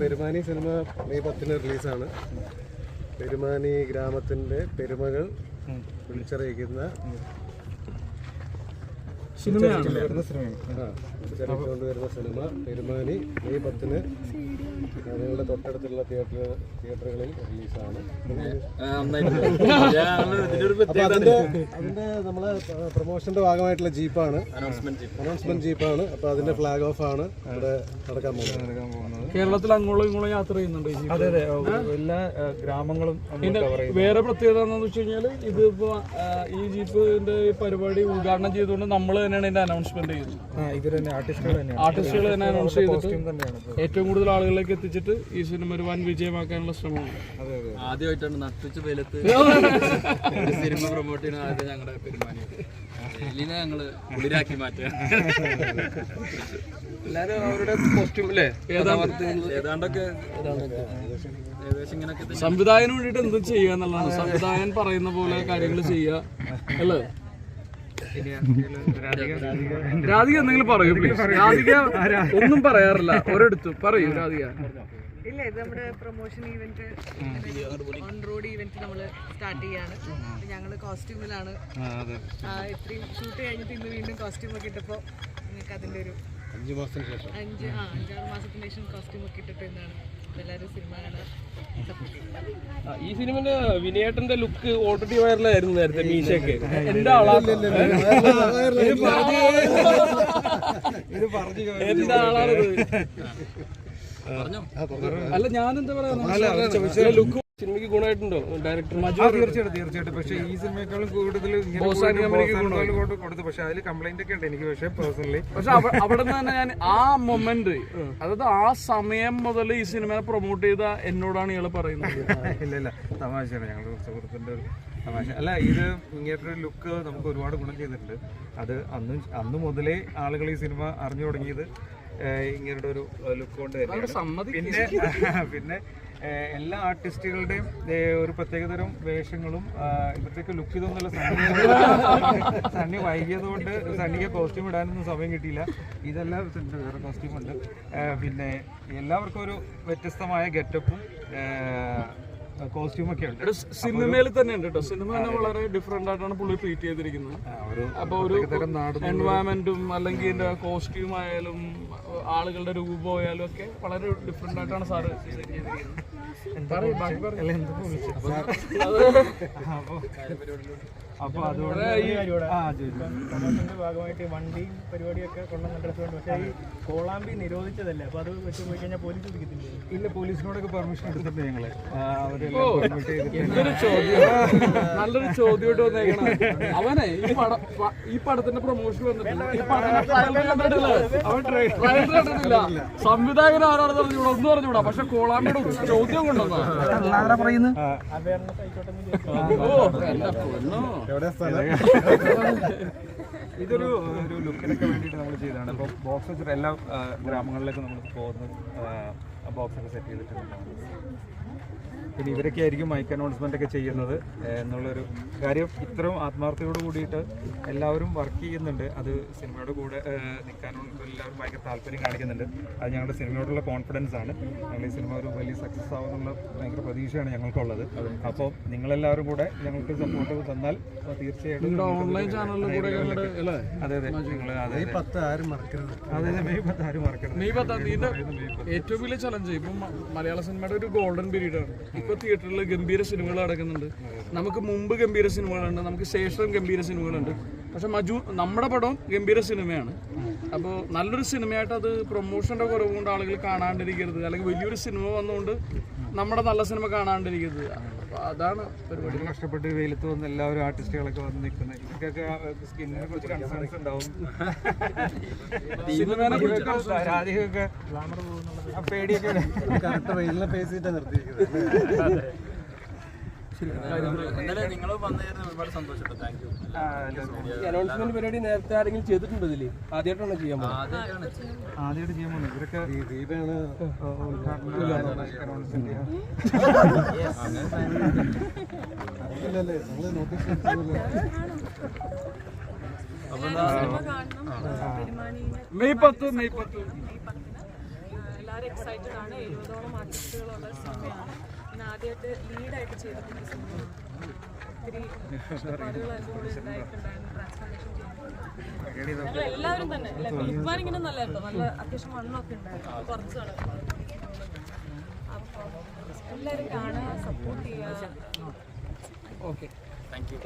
Perumani cinema May പത്തിന് റിലീസാണ്. പെരുമാനി ഗ്രാമത്തിന്റെ പെരുമകൾ വിളിച്ചറിയിക്കുന്ന സിനിമയാണ്. വരുന്ന സിനിമ പെരുമാനി മെയ് പത്തിന് ഞങ്ങളുടെ തൊട്ടടുത്തുള്ള തിയേറ്റർ തിയേറ്ററുകളിൽ റിലീസാണ്. അതിന്റെ അതിന്റെ നമ്മളെ പ്രൊമോഷന്റെ ഭാഗമായിട്ടുള്ള ജീപ്പാണ്. അനൗൺസ്മെന്റ് ജീപ്പാണ്. അപ്പൊ അതിന്റെ ഫ്ലാഗ് ഓഫ് ആണ് ഇവിടെ നടക്കാൻ പോകുന്നത്. കേരളത്തിൽ അങ്ങോളം ഇങ്ങോളം യാത്ര ചെയ്യുന്നുണ്ട് ഈ ജീപ്പ്. അതെ അതെ. എല്ലാ ഗ്രാമങ്ങളും. വേറെ പ്രത്യേകത എന്താണെന്ന് വെച്ച് കഴിഞ്ഞാൽ ഇതിപ്പോ ഈ ജീപ്പിന്റെ ഈ പരിപാടി ഉദ്ഘാടനം ചെയ്തുകൊണ്ട് നമ്മൾ തന്നെയാണ് ഇതിന്റെ അനൗൺസ്മെന്റ് ആർട്ടിസ്റ്റുകൾ തന്നെ അനൗൺസ് ചെയ്തിട്ട് കോസ്റ്റ്യൂം തന്നെയാണ് ഏറ്റവും കൂടുതൽ ആളുകളിലേക്ക് എത്തിച്ചിട്ട് ഈ സിനിമ ഒരു വൻ വിജയമാക്കാനുള്ള ശ്രമമാണ് അതെ അതെ. ആദ്യമായിട്ടാണ് നട്ടിച്ച് സിനിമ പ്രൊമോട്ട് ചെയ്യുന്ന ആദ്യം ഞങ്ങളുടെ പെരുമാനി എലിനെ ഞങ്ങൾ കുളിരാക്കി മാറ്റുക എല്ലാരും അവരുടെ കോസ്റ്റ്യൂം അല്ലേ ഏതാണ്ടൊക്കെ ഏകദേശം ഇങ്ങനൊക്കെ തന്നെ. സംവിധായകന് വേണ്ടിയിട്ട് എന്തും ചെയ്യുക എന്നുള്ളതാണ്. സംവിധായകൻ പറയുന്ന പോലെ കാര്യങ്ങൾ ചെയ്യുക. അല്ലേ? രാധിക എന്തെങ്കിലും പറയൂ please. രാധിക ഒന്നും പറയാറില്ല. ഒരിടത്തും പറയൂ രാധിക. ഇല്ല ഇത് നമ്മുടെ promotion event on road event നമ്മൾ സ്റ്റാർട്ട് ചെയ്യാണ്. ഞങ്ങൾ കോസ്റ്റ്യൂമിലാണ് ഇത്രയും ഷൂട്ട് കഴിഞ്ഞിട്ട് ഇന്ന് വീണ്ടും കോസ്റ്റ്യൂം ഒക്കെ ഇട്ടപ്പോൾ നിങ്ങൾക്ക് അതിന്റെ ഒരു അഞ്ചു മാസത്തിന് ശേഷം. അഞ്ച് ആ അഞ്ചാറ് മാസത്തിന് ശേഷം കോസ്റ്റ്യൂം ഒക്കെ ഇട്ടിട്ട് എന്താണ് എല്ലാവരും സിനിമ കാണാൻ സപ്പോർട്ട് ഈ സിനിമന്റെ വിനയേട്ടന്റെ ലുക്ക് ഓൾറെഡി വൈറലായിരുന്നു നേരത്തെ മീശയൊക്കെ എന്റെ ആളാ? ആളാണിത്? അല്ല ഞാൻ എന്താ പറയാ ലുക്ക് സിനിമയ്ക്ക് ഗുണമായിട്ടുണ്ടോ? ഡയറക്ടർ? ആ, തീർച്ചയായിട്ടും തീർച്ചയായിട്ടും. പക്ഷേ ഈ സിനിമയെക്കാളും കൂടുതൽ കൊടുത്തു. പക്ഷേ അതിൽ കംപ്ലൈന്റ് ഒക്കെ ഉണ്ട് എനിക്ക് പക്ഷേ പേഴ്സണലി പക്ഷെ അവ- അവിടെ നിന്ന് തന്നെ ഞാൻ ആ മൊമെന്റ് അതായത് ആ സമയം മുതൽ ഈ സിനിമയെ പ്രൊമോട്ട് ചെയ്ത എന്നോടാണ് ഇയാൾ പറയുന്നത്. ഇല്ല ഇല്ല. തമാശയാണ്. ഞങ്ങളുടെ സുഹൃത്തിന്റെ ഒരു തമാശ. അല്ല ഇത് ഇങ്ങനത്തെ ഒരു ലുക്ക് നമുക്ക് ഒരുപാട് ഗുണം ചെയ്തിട്ടുണ്ട്. അത് അന്ന് അന്ന് മുതലേ ആളുകൾ ഈ സിനിമ അറിഞ്ഞു തുടങ്ങിയത് ഇങ്ങനെ ഒരു ലുക്ക് കൊണ്ട് പിന്നെ പിന്നെ എല്ലാ ആർട്ടിസ്റ്റുകളുടെയും ഒരു പ്രത്യേകതരം വേഷങ്ങളും ഇവിടത്തേക്ക് ലുക്ക് ഇതൊന്നുമല്ല. സണ്ണി സണ്ണി വൈകിയതുകൊണ്ട് സണ്ണിക്ക് കോസ്റ്റ്യൂം ഇടാനൊന്നും സമയം കിട്ടിയില്ല. ഇതെല്ലാം വേറെ കോസ്റ്റ്യൂം ഉണ്ട്. പിന്നെ എല്ലാവർക്കും ഒരു വ്യത്യസ്തമായ ഗെറ്റപ്പും കോസ്റ്റ്യൂം ഒക്കെ ഉണ്ട്. സിനിമയിൽ തന്നെ ഉണ്ട് കേട്ടോ സിനിമ തന്നെ വളരെ ഡിഫറെന്റ് ആയിട്ടാണ് പുള്ളി ട്രീറ്റ് ചെയ്തിരിക്കുന്നത്. അപ്പൊ ഒരു എൻവയറമെന്റും അല്ലെങ്കിൽ എന്റെ കോസ്റ്റ്യൂം ആയാലും ആളുകളുടെ രൂപം ആയാലും ഒക്കെ വളരെ ഡിഫറെന്റ് ആയിട്ടാണ് സാറ് ചെയ്തിരിക്കുന്നത്. അപ്പൊ അതുകൊണ്ട് ഭാഗമായിട്ട് വണ്ടി പരിപാടിയൊക്കെ കൊണ്ടുവന്ന പക്ഷേ ഈ കോളാമ്പി നിരോധിച്ചതല്ലേ? അപ്പൊ അത് വെച്ച് പോയി കഴിഞ്ഞാൽ പോലീസ് പിടിക്കത്തില്ലേ ഇല്ല പോലീസിനോടൊക്കെ പെർമിഷൻ എടുത്തിട്ടുണ്ട് ഞങ്ങൾ. എന്തൊരു ചോദ്യം. നല്ലൊരു ചോദ്യമായിട്ട് വന്നേക്കണം അവനെ ഈ പടം ഈ പടത്തിന്റെ പ്രൊമോഷൻ വന്നിട്ടില്ല. ഈ കണ്ടിട്ടില്ല. അവൻ ട്രെയിലർ കണ്ടിട്ടില്ല. സംവിധായകൻ ആരാണെന്ന് പറഞ്ഞൂടാ ഒന്നും പറഞ്ഞൂടാ പക്ഷെ കോളാമ്പിയുടെ ഒരു ചോദ്യം കൊണ്ടുവന്നാ വിചാരിച്ചു. ഓ ഇതൊരു ഒരു ലുക്കിനൊക്കെ വേണ്ടിയിട്ട് നമ്മൾ ചെയ്തതാണ്. അപ്പോൾ ബോക്സ് വെച്ചിട്ട് എല്ലാ ഗ്രാമങ്ങളിലേക്കും നമ്മൾ പോകുന്ന ബോക്സ് ഒക്കെ സെറ്റ് ചെയ്തിട്ടുണ്ടാവും. പിന്നെ ഇവരൊക്കെ ആയിരിക്കും മൈക്ക് അനൗൺസ്മെന്റ് ഒക്കെ ചെയ്യുന്നത് എന്നുള്ളൊരു കാര്യം ഇത്രയും ആത്മാർത്ഥതയോട് കൂടിയിട്ട് എല്ലാവരും വർക്ക് ചെയ്യുന്നുണ്ട്. അത് സിനിമയുടെ കൂടെ നിൽക്കാനും എല്ലാവരും ഭയങ്കര താല്പര്യം കാണിക്കുന്നുണ്ട്. അത് ഞങ്ങളുടെ സിനിമയോടുള്ള കോൺഫിഡൻസ് ആണ്. ഞങ്ങൾ ഈ സിനിമ ഒരു വലിയ സക്സസ് ആവുമെന്നുള്ള ഭയങ്കര പ്രതീക്ഷയാണ് ഞങ്ങൾക്കുള്ളത്. അപ്പോൾ നിങ്ങളെല്ലാവരും കൂടെ ഞങ്ങൾക്ക് സപ്പോർട്ട് തന്നാൽ തീർച്ചയായിട്ടും ഓൺലൈൻ അതെ അതെ. നിങ്ങൾ അതെ മെയ് പത്ത് ആരും മറക്കരുത്. അതെ മെയ് പത്ത് ആരും തീയതി ഏറ്റവും വലിയ ചലഞ്ച് ഇപ്പം മലയാള സിനിമയുടെ ഒരു ഗോൾഡൻ പീരീഡ് ആണ്. ഇപ്പൊ തിയേറ്ററിൽ ഗംഭീര സിനിമകൾ നടക്കുന്നുണ്ട്. നമുക്ക് മുമ്പ് ഗംഭീര സിനിമകളുണ്ട്. നമുക്ക് ശേഷം ഗംഭീര സിനിമകളുണ്ട്. പക്ഷെ മജു നമ്മുടെ പടം ഗംഭീര സിനിമയാണ്. അപ്പോൾ നല്ലൊരു സിനിമയായിട്ട് അത് പ്രൊമോഷന്റെ കുറവ് കൊണ്ട് ആളുകൾ കാണാണ്ടിരിക്കരുത്. അല്ലെങ്കിൽ വലിയൊരു സിനിമ വന്നുകൊണ്ട് നമ്മുടെ നല്ല സിനിമ കാണാണ്ടിരിക്കരുത്. അപ്പോൾ അതാണ് പരിപാടി. കഷ്ടപ്പെട്ട് വെയിലത്ത് വന്ന് എല്ലാവരും ആർട്ടിസ്റ്റുകളൊക്കെ വന്ന് നിൽക്കുന്നത്. ഇവർക്കൊക്കെ സ്കിന്നിനെ കുറിച്ച് കൺസേൺസ് ഉണ്ടാവും. പേടിയൊക്കെ കറക്റ്റ് വെയിലിനെ ഫേസ് ചെയ്തിട്ടാണ് നിർത്തിയിരിക്കുന്നത്. അനൗൺസ്മെന്റ് പരിപാടി നേരത്തെ ആരെങ്കിലും ചെയ്തിട്ടുണ്ടോ ഇതിൽ? ആദ്യമായിട്ടാണ് ചെയ്യാൻ ആദ്യമായിട്ട് ചെയ്യാൻ പോകുന്നത്. ഇവരൊക്കെ ചെയ്യാം. ഇല്ലല്ലേ നമ്മൾ നോട്ടീസ് മെയ് പത്ത് മെയ് പത്ത്. എല്ലാവരും എക്സൈറ്റഡ് ആണ്. എഴുപതോളം ആർട്ടിസ്റ്റുകളുള്ള സിനിമയാണ് പിന്നെ ആദ്യമായിട്ട് ലീഡായിട്ട് ചെയ്തിട്ടുള്ള സിനിമയാണ് ഒത്തിരി കഷ്ടപ്പാടുകൾ അതിന്റെ ഉണ്ടായിട്ടുണ്ടായിരുന്നു ട്രാൻസ്ഫോർമേഷൻ ചെയ്തിട്ടുണ്ട് ഞങ്ങൾ എല്ലാവരും തന്നെ. ഫിലിപ്പാൻ ഇങ്ങനെ നല്ല നല്ല അത്യാവശ്യം മണ്ണൊക്കെ ഉണ്ടായിരുന്നു. കുറച്ച് കുറച്ചാണ് അപ്പോൾ എല്ലാവരും കാണുക സപ്പോർട്ട് ചെയ്യുക. Okay thank U